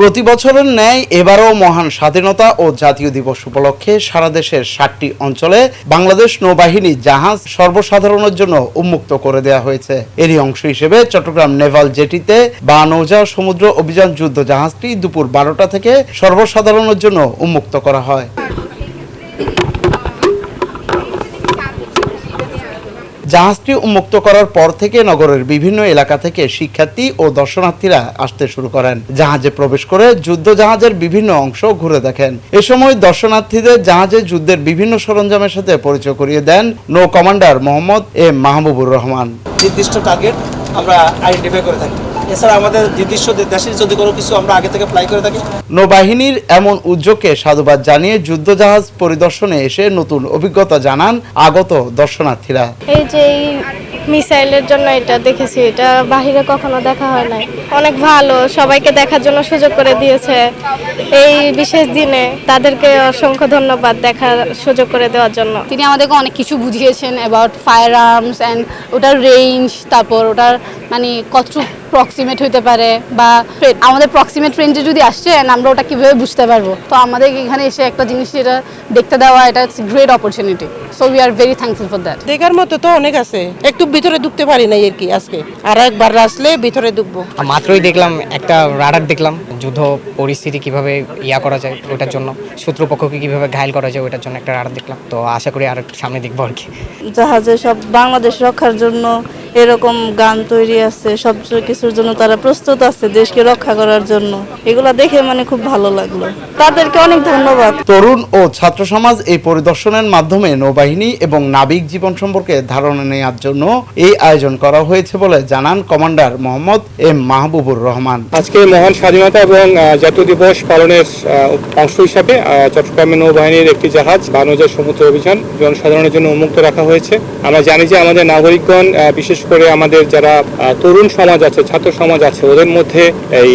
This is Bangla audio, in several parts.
প্রতি বছরের ন্যায় এবারও মহান স্বাধীনতা ও জাতীয় দিবস উপলক্ষে সারা দেশের ষাটটি অঞ্চলে বাংলাদেশ নৌবাহিনী জাহাজ সর্বসাধারণের জন্য উন্মুক্ত করে দেওয়া হয়েছে। এরই অংশ হিসেবে চট্টগ্রাম নেভাল জেটিতে বা নৌজা সমুদ্র অভিযান যুদ্ধ জাহাজটি দুপুর বারোটা থেকে সর্বসাধারণের জন্য উন্মুক্ত করা হয়। জাহাজটি উন্মুক্ত করার পর থেকে নগরের বিভিন্ন এলাকা থেকে শিক্ষার্থী ও দর্শনার্থীরা আসতে শুরু করেন। জাহাজে প্রবেশ করে যুদ্ধ জাহাজের বিভিন্ন অংশ ঘুরে দেখেন। এ সময় দর্শনার্থীদের জাহাজে যুদ্ধের বিভিন্ন সরঞ্জামের সাথে পরিচয় করিয়ে দেন নৌ কমান্ডার মোহাম্মদ এ মাহবুবুর রহমান। নির্দিষ্ট টার্গেট আমরা আইডেন্টিফাই করে থাকি। এছাড়া আমাদের নির্দিষ্ট দেশের যদি কোনো কিছু আমরা আগে থেকে প্লাই করে থাকি। নৌবাহিনীর এমন উদ্যোগকে সাধুবাদ জানিয়ে যুদ্ধজাহাজ পরিদর্শনে এসে নতুন অভিজ্ঞতা জানান আগত দর্শনার্থীরা। এই যে মিসাইলের জন্য এটা দেখেছি এটা বাহিরে কখনো দেখা হয় নাই। অনেক ভালো সবাইকে দেখার জন্য সুযোগ করে দিয়েছে। এই বিশেষ দিনে তাদেরকে অসংখ্য ধন্যবাদ দেখার সুযোগ করে দেওয়ার জন্য। তিনি আমাদেরকে অনেক কিছু বুঝিয়েছেন অ্যাবাউট ফায়ার আর্মস অ্যান্ড ওটার রেঞ্জ তারপর ওটার মানে কতটুকু প্রক্সিমেট হতে পারে বা আমাদের প্রক্সিমেট রেঞ্জে যদি আসছে আমরা ওটা কীভাবে বুঝতে পারব? তো আমাদের এখানে এসে একটা জিনিস যেটা দেখতে দেওয়া এটা great opportunity so we are very thankful for that দেখার মতো তো অনেক আছে। একটু ভিতরে ঢুকতে পারি নাই আর কি আজকে। আর একবার আসলে ভিতরে ঢুকবো। মাত্রই দেখলাম একটা রাডার দেখলাম যুদ্ধ পরিস্থিতি কীভাবে ইয়া করা যায় ওটার জন্য শত্রুপক্ষকে কীভাবে ঘায়ল করা যায় ওটার জন্য একটা রাডার দেখলাম। তো আশা করি আর একটু সামনে দেখব আর কি। জাহাজে সব বাংলাদেশ রক্ষার জন্য এরকম গান তৈরি আছে সব কিছুর জন্য তারা প্রস্তুত আছে দেশকে রক্ষা করার জন্য। এগুলা দেখে মানে খুব ভালো লাগল। তাদেরকে অনেক ধন্যবাদ। তরুণ ও ছাত্র সমাজ এই পরিদর্শনের মাধ্যমে নৌবাহিনী এবং নাবিক জীবন সম্পর্কে ধারণা নেওয়ার জন্য এই আয়োজন করা হয়েছে বলে জানান কমান্ডার মোহাম্মদ এম মাহবুবুর রহমান। আজকে মহান স্বাধীনতা এবং জাতীয় দিবস পালনের আহ, অংশ হিসাবে চট্টগ্রামে নৌবাহিনীর একটি জাহাজ বানজার সমুদ্র অভিযান জনসাধারণের জন্য উন্মুক্ত রাখা হয়েছে। আমরা জানি যে আমাদের নাগরিকগণ আহ, বিশেষ করে আমাদের যারা তরুণ সমাজ আছে, ছাত্র সমাজ আছে, ওদের মধ্যে এই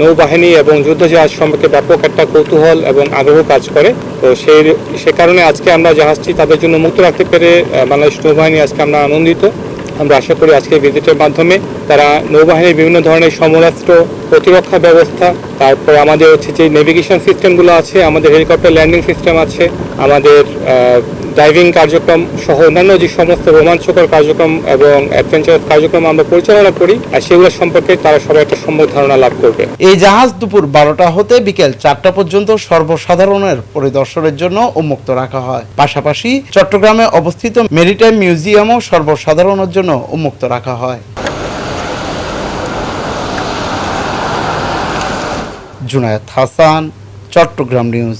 নৌবাহিনী এবং যুদ্ধ জাহাজ সম্পর্কে ব্যাপক একটা কৌতূহল এবং আগ্রহ কাজ করে। তো সেই, সে কারণে আজকে আমরা জাহাজটি তাদের জন্য মুক্ত রাখতে পেরে বাংলাদেশ নৌবাহিনী আজকে আমরা আনন্দিত। আমরা আশা করি আজকে ভিজিটের মাধ্যমে তারা নৌবাহিনীর বিভিন্ন ধরনের সমরাস্ত্র প্রতিরক্ষা ব্যবস্থা, তারপর আমাদের হচ্ছে যে নেভিগেশন সিস্টেমগুলো আছে, আমাদের হেলিকপ্টার ল্যান্ডিং সিস্টেম আছে, আমাদের ড্রাইভিং কার্যক্রম সহ অন্যান্য যে সমস্ত রোমাঞ্চকর কার্যক্রম এবং অ্যাডভেঞ্চারাস কার্যক্রম আমরা পরিচালনা করি, আর সেগুলো সম্পর্কে তারা সবাই একটা সম্যক ধারণা লাভ করবে। এই জাহাজ দুপুর বারোটা হতে বিকেল চারটা পর্যন্ত সর্বসাধারণের পরিদর্শনের জন্য উন্মুক্ত রাখা হয়। পাশাপাশি চট্টগ্রামে অবস্থিত মেরিটাইম মিউজিয়ামও সর্বসাধারণের জন্য উন্মুক্ত রাখা হয়। জুনায়েদ হাসান চট্টগ্রাম নিউজ।